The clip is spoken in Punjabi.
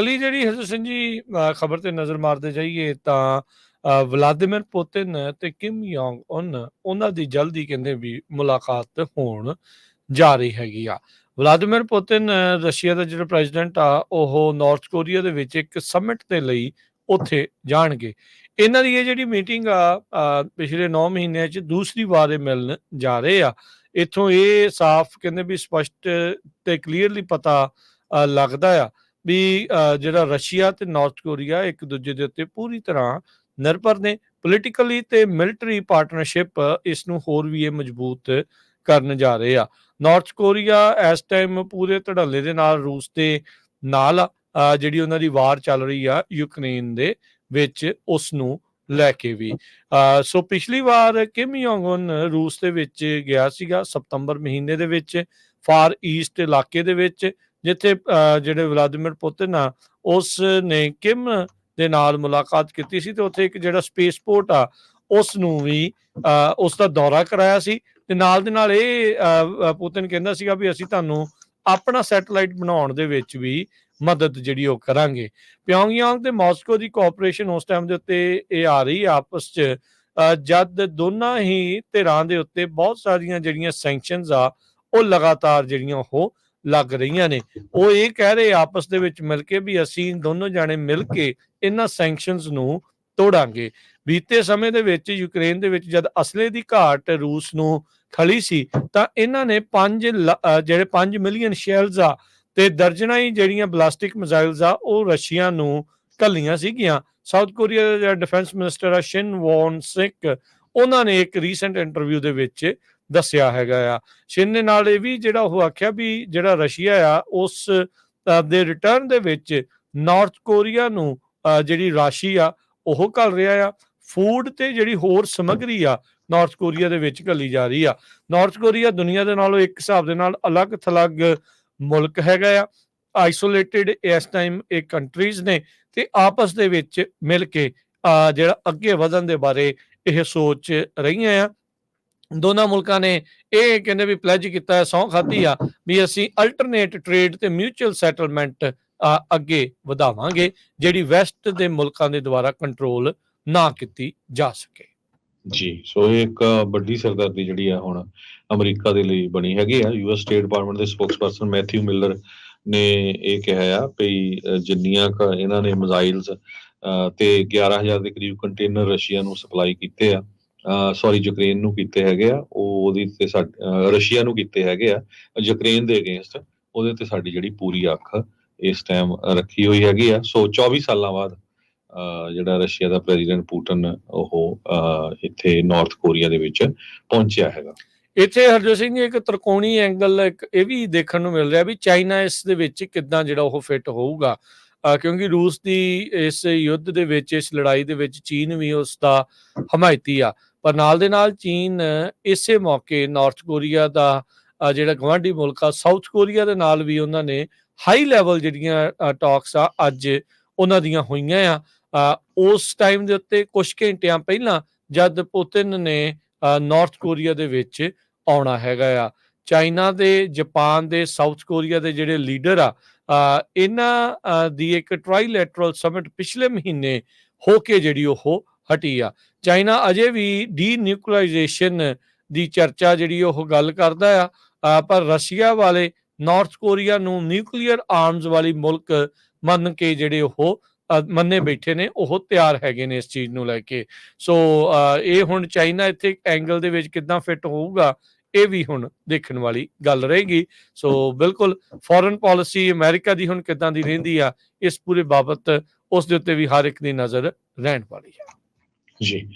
ਅਗਲੀ ਜਿਹੜੀ ਹਜਰ ਸਿੰਘ ਜੀ ਖਬਰ ਤੇ ਨਜ਼ਰ ਮਾਰਦੇ ਜਾਈਏ ਤਾਂ ਅ, ਵਲਾਦੀਮਿਰ ਪੁਤਿਨ ਤੇ ਕਿਮ ਯੋਂਗ ਉਨ ਉਹਨਾਂ ਦੀ ਜਲਦੀ ਕਹਿੰਦੇ ਵੀ ਮੁਲਾਕਾਤ ਹੋਣ ਜਾ ਰਹੀ ਹੈਗੀ ਆ। ਵਲਾਦੀਮਿਰ ਪੁਤਿਨ ਰਸ਼ੀਆ ਦਾ ਜਿਹੜਾ ਪ੍ਰੈਜ਼ੀਡੈਂਟ ਆ ਉਹ ਨਾਰਥ ਕੋਰੀਆ ਦੇ ਵਿੱਚ ਇੱਕ ਸਮਿਟ ਦੇ ਲਈ ਉੱਥੇ ਜਾਣਗੇ। ਇਹਨਾਂ ਦੀ ਇਹ ਜਿਹੜੀ ਮੀਟਿੰਗ ਆ ਪਿਛਲੇ 9 ਮਹੀਨਿਆਂ 'ਚ ਦੂਸਰੀ ਵਾਰ ਇਹ ਮਿਲਣ ਜਾ ਰਹੇ ਆ। ਇਥੋਂ ਇਹ ਸਾਫ਼ ਕਹਿੰਦੇ ਵੀ ਸਪਸ਼ਟ ਤੇ ਕਲੀਅਰਲੀ ਪਤਾ ਲੱਗਦਾ ਆ ਵੀ ਜਿਹੜਾ ਰਸ਼ੀਆ ਤੇ ਨਾਰਥ ਕੋਰੀਆ ਇੱਕ ਦੂਜੇ ਦੇ ਉੱਤੇ ਪੂਰੀ ਤਰ੍ਹਾਂ ਨਿਰਭਰ ਨੇ। ਪੋਲੀਟੀਕਲੀ ਤੇ ਮਿਲਟਰੀ ਪਾਰਟਨਰਸ਼ਿਪ ਇਸ ਨੂੰ ਹੋਰ ਵੀ ਇਹ ਮਜ਼ਬੂਤ ਕਰਨ ਜਾ ਰਹੇ ਆ। ਨਾਰਥ ਕੋਰੀਆ ਇਸ ਟਾਈਮ ਪੂਰੇ ਧੜੱਲੇ ਦੇ ਨਾਲ ਰੂਸ ਦੇ ਨਾਲ ਆ, ਜਿਹੜੀ ਉਹਨਾਂ ਦੀ ਵਾਰ ਚੱਲ ਰਹੀ ਆ ਯੂਕਰੇਨ ਦੇ ਵਿੱਚ ਉਸ ਨੂੰ ਲੈ ਕੇ ਵੀ। ਸੋ ਪਿਛਲੀ ਵਾਰ ਕਿਮ ਯੋਂਗ ਉਨ ਰੂਸ ਦੇ ਵਿੱਚ ਗਿਆ ਸੀਗਾ ਸਤੰਬਰ ਮਹੀਨੇ ਦੇ ਵਿੱਚ। ਫਾਰ ਈਸਟ ਇਲਾਕੇ ਦੇ ਵਿੱਚ ਜਿੱਥੇ ਜਿਹੜੇ ਵਲਾਦੀਮਿਰ ਪੁਤਿਨ ਆ ਉਸ ਨੇ ਕਿਮ ਦੇ ਨਾਲ ਮੁਲਾਕਾਤ ਕੀਤੀ ਸੀ ਤੇ ਉੱਥੇ ਇੱਕ ਜਿਹੜਾ ਸਪੇਸ ਆ ਉਸ ਨੂੰ ਵੀ ਉਸ ਦਾ ਦੌਰਾ ਕਰਾਇਆ ਸੀ ਤੇ ਨਾਲ ਦੇ ਨਾਲ ਇਹ ਪੁਤਿਨ ਕਹਿੰਦਾ ਸੀਗਾ ਵੀ ਅਸੀਂ ਤੁਹਾਨੂੰ ਆਪਣਾ ਸੈਟੇਲਾਈਟ ਬਣਾਉਣ ਦੇ ਵਿੱਚ ਵੀ ਮਦਦ ਜਿਹੜੀ ਉਹ ਕਰਾਂਗੇ। ਪਿਓਂਗਯਾਂਗ ਤੇ ਮਾਸਕੋ ਦੀ ਕੋਆਪਰੇਸ਼ਨ ਉਸ ਟਾਈਮ ਦੇ ਉੱਤੇ ਇਹ ਆ ਰਹੀ ਆ ਆਪਸ 'ਚ ਅ, ਜਦ ਦੋਨਾਂ ਹੀ ਧਿਰਾਂ ਦੇ ਉੱਤੇ ਬਹੁਤ ਸਾਰੀਆਂ ਜਿਹੜੀਆਂ ਸੈਂਕਸ਼ਨਸ ਆ ਉਹ ਲਗਾਤਾਰ ਜਿਹੜੀਆਂ ਉਹ ਲੱਗ ਰਹੀਆਂ ਨੇ। ਉਹ ਇਹ ਕਹਿ ਰਹੇ ਆਪਸ ਦੇ ਵਿੱਚ ਮਿਲ ਕੇ ਵੀ ਅਸੀਂ ਦੋਨੋਂ ਜਾਣੇ ਮਿਲ ਕੇ ਇਹਨਾਂ ਸੈਂਕਸ਼ਨਸ ਨੂੰ ਤੋੜਾਂਗੇ। ਬੀਤੇ ਸਮੇਂ ਦੇ ਵਿੱਚ ਯੂਕਰੇਨ ਦੇ ਵਿੱਚ ਜਦ ਅਸਲੇ ਦੀ ਘਾਟ ਰੂਸ ਨੂੰ ਖਲੀ ਸੀ, ਤਾਂ ਇਹਨਾਂ ਨੇ 5 ਜਿਹੜੇ 5 ਮਿਲੀਅਨ ਸ਼ੈਲਸ ਆ ਤੇ ਦਰਜਨਾਂ ਹੀ ਜਿਹੜੀਆਂ ਬਲਾਸਟਿਕ ਮਿਜ਼ਾਈਲਸ ਆ, ਉਹ ਰਸ਼ੀਆ ਨੂੰ ਕੱਲੀਆਂ ਸੀਗੀਆਂ। ਸਾਊਥ ਕੋਰੀਆ ਦਾ ਜਿਹੜਾ ਡਿਫੈਂਸ ਮਿਨਿਸਟਰ ਆ, ਸ਼ਿਨ ਵੌਨ ਸਿਕ, ਉਹਨਾਂ ਨੇ ਇੱਕ ਰੀਸੈਂਟ ਇੰਟਰਵਿਊ ਦੇ ਵਿੱਚ ਦੱਸਿਆ ਹੈਗਾ ਆ। ਸ਼ਿਨ ਨੇ ਨਾਲ ਇਹ ਵੀ ਜਿਹੜਾ ਉਹ ਆਖਿਆ ਵੀ ਜਿਹੜਾ ਰਸ਼ੀਆ ਆ, ਉਸ ਦੇ ਰਿਟਰਨ ਦੇ ਵਿੱਚ ਨਾਰਥ ਕੋਰੀਆ ਨੂੰ ਜਿਹੜੀ ਰਾਸ਼ੀ ਆ, ਉਹ ਘੱਲ ਰਿਹਾ ਆ। ਫੂਡ ਤੇ ਜਿਹੜੀ ਹੋਰ ਸਮੱਗਰੀ ਆ ਨਾਰਥ ਕੋਰੀਆ ਦੇ ਵਿੱਚ ਘੱਲੀ ਜਾ ਰਹੀ ਆ। ਨਾਰਥ ਕੋਰੀਆ ਦੁਨੀਆ ਦੇ ਨਾਲੋਂ ਇੱਕ ਹਿਸਾਬ ਦੇ ਨਾਲ ਅਲੱਗ ਥਲੱਗ ਮੁਲਕ ਹੈਗਾ ਆ। ਆਈਸੋਲੇਟਿਡ ਇਸ ਟਾਈਮ ਇਹ ਕੰਟਰੀਜ਼ ਨੇ ਤੇ ਆਪਸ ਦੇ ਵਿੱਚ ਮਿਲ ਕੇ ਜਿਹੜਾ ਅੱਗੇ ਵਧਣ ਦੇ ਬਾਰੇ ਇਹ ਸੋਚ ਰਹੀਆਂ ਆ। ਦੋਨਾਂ ਮੁਲਕਾਂ ਨੇ ਇਹ ਕਹਿੰਦੇ ਵੀ ਪਲੇਜ ਕੀਤਾ ਹੈ ਸੌਂ ਖਾਧੀ ਆ ਵੀ ਅਸੀਂ ਅਲਟਰਨੇਟ ਟ੍ਰੇਡ ਤੇ ਮਿਊਚੁਅਲ ਸੈਟਲਮੈਂਟ ਅੱਗੇ ਵਧਾਵਾਂਗੇ, ਜਿਹੜੀ ਵੈਸਟ ਦੇ ਮੁਲਕਾਂ ਦੇ ਦੁਆਰਾ ਕੰਟਰੋਲ ਨਾ ਕੀਤੀ ਜਾ ਸਕੇ। ਜੀ, ਸੋ ਇਹ ਇੱਕ ਵੱਡੀ ਸਰਦਾਰੀ ਜਿਹੜੀ ਆ ਹੁਣ ਅਮਰੀਕਾ ਦੇ ਲਈ ਬਣੀ ਹੈਗੀ ਆ। ਯੂਐਸ ਸਟੇਟ ਡਿਪਾਰਟਮੈਂਟ ਦੇ ਸਪੋਕਸਪਰਸਨ ਮੈਥਿਊ ਮਿਲਰ ਨੇ ਇਹ ਕਿਹਾ ਆ ਵੀ ਜਿੰਨੀਆਂ ਇਹਨਾਂ ਨੇ ਮਿਜ਼ਾਈਲਸ ਤੇ 11000 ਦੇ ਕਰੀਬ ਕੰਟੇਨਰ ਰਸ਼ੀਆ ਨੂੰ ਸਪਲਾਈ ਕੀਤੇ ਆ ਸੌਰੀ ਯੂਕਰੇਨ ਨੂੰ ਕੀਤੇ ਹੈਗੇ ਆ, ਉਹ ਉਹਦੀ ਤੇ ਰਸ਼ੀਆ ਨੂੰ ਕੀਤੇ ਹੈਗੇ ਆ, ਯੂਕਰੇਨ ਦੇ ਅਗੇਂਸਟ ਉਹਦੇ ਤੇ ਸਾਡੀ ਜਿਹੜੀ ਪੂਰੀ ਅੱਖ ਇਸ ਟਾਈਮ ਰੱਖੀ ਹੋਈ ਹੈਗੀ ਆ। ਸੋ 24 ਸਾਲਾਂ ਬਾਅਦ ਜਿਹੜਾ ਰਸ਼ੀਆ ਦਾ ਪ੍ਰੈਜ਼ੀਡੈਂਟ ਪੁਟਿਨ, ਉਹ ਇੱਥੇ ਨਾਰਥ ਕੋਰੀਆ ਦੇ ਵਿੱਚ ਪਹੁੰਚਿਆ ਹੈਗਾ। ਇੱਥੇ ਹਰਜੋਤ ਸਿੰਘ ਜੀ, ਇੱਕ ਤਰਕੋਣੀ ਐਂਗਲ ਇੱਕ ਇਹ ਵੀ ਦੇਖਣ ਨੂੰ ਮਿਲ ਰਿਹਾ ਵੀ ਚਾਈਨਾ ਇਸ ਦੇ ਵਿੱਚ ਕਿੱਦਾਂ ਜਿਹੜਾ ਉਹ ਫਿੱਟ ਹੋਊਗਾ। ਕਿਉਂਕਿ ਰੂਸ ਦੀ ਇਸ ਯੁੱਧ ਦੇ ਵਿੱਚ, ਇਸ ਲੜਾਈ ਦੇ ਵਿੱਚ ਚੀਨ ਵੀ ਉਸ ਦਾ ਹਮਾਇਤੀ ਆ। ਪਰ ਨਾਲ ਦੇ ਨਾਲ ਚੀਨ ਇਸੇ ਮੌਕੇ ਨਾਰਥ ਕੋਰੀਆ ਦਾ ਜਿਹੜਾ ਗਵਾਂਢੀ ਮੁਲਕ ਆ ਸਾਊਥ ਕੋਰੀਆ ਦੇ ਨਾਲ ਵੀ ਉਹਨਾਂ ਨੇ ਹਾਈ ਲੈਵਲ ਜਿਹੜੀਆਂ ਟਾਕਸ ਆ ਅੱਜ ਉਹਨਾਂ ਦੀਆਂ ਹੋਈਆਂ ਆ। ਉਸ ਟਾਈਮ ਦੇ ਉੱਤੇ ਕੁਝ ਘੰਟਿਆਂ ਪਹਿਲਾਂ ਜਦ ਪੁਤਿਨ ਨੇ ਨਾਰਥ ਕੋਰੀਆ ਦੇ ਵਿੱਚ ਆਉਣਾ ਹੈਗਾ ਆ। ਚਾਈਨਾ ਦੇ ਜਾਪਾਨ ਦੇ ਸਾਊਥ ਕੋਰੀਆ ਦੇ ਜਿਹੜੇ ਲੀਡਰ ਆ ਇਹਨਾਂ ਦੀ ਇੱਕ ਟ੍ਰਾਈਲੈਟਰਲ ਸਮਿਟ ਪਿਛਲੇ ਮਹੀਨੇ ਹੋ ਕੇ ਜਿਹੜੀ ਉਹ ਹਟੀ ਆ। ਚਾਈਨਾ ਅਜੇ ਵੀ ਡੀਨਿਊਕਲਾਈਜੇਸ਼ਨ ਦੀ ਚਰਚਾ ਜਿਹੜੀ ਉਹ ਗੱਲ ਕਰਦਾ ਆ। ਪਰ ਰਸ਼ੀਆ ਵਾਲੇ ਨਾਰਥ ਕੋਰੀਆ ਨੂੰ ਨਿਊਕਲੀਅਰ ਆਰਮਸ ਵਾਲੀ ਮੁਲਕ ਮੰਨ ਕੇ ਜਿਹੜੇ ਉਹ ਮੰਨੇ ਬੈਠੇ ਨੇ, ਉਹ ਤਿਆਰ ਹੈਗੇ ਨੇ ਇਸ ਚੀਜ਼ ਨੂੰ ਲੈ ਕੇ। ਸੋ ਇਹ ਹੁਣ ਚਾਈਨਾ ਇੱਥੇ ਐਂਗਲ ਦੇ ਵਿੱਚ ਕਿੱਦਾਂ ਫਿੱਟ ਹੋਊਗਾ, ਇਹ ਵੀ ਹੁਣ ਦੇਖਣ ਵਾਲੀ ਗੱਲ ਰਹੇਗੀ। ਸੋ, ਬਿਲਕੁਲ ਫੋਰਨ ਪਾਲਿਸੀ ਅਮਰੀਕਾ ਦੀ ਹੁਣ ਕਿੱਦਾਂ ਦੀ ਰਹਿੰਦੀ ਆ, ਇਸ ਪੂਰੇ ਬਾਬਤ ਉਸ ਦੇ ਉੱਤੇ ਵੀ ਹਰ ਇੱਕ ਦੀ ਨਜ਼ਰ ਰਹਿਣ ਵਾਲੀ ਹੈ ਜੀ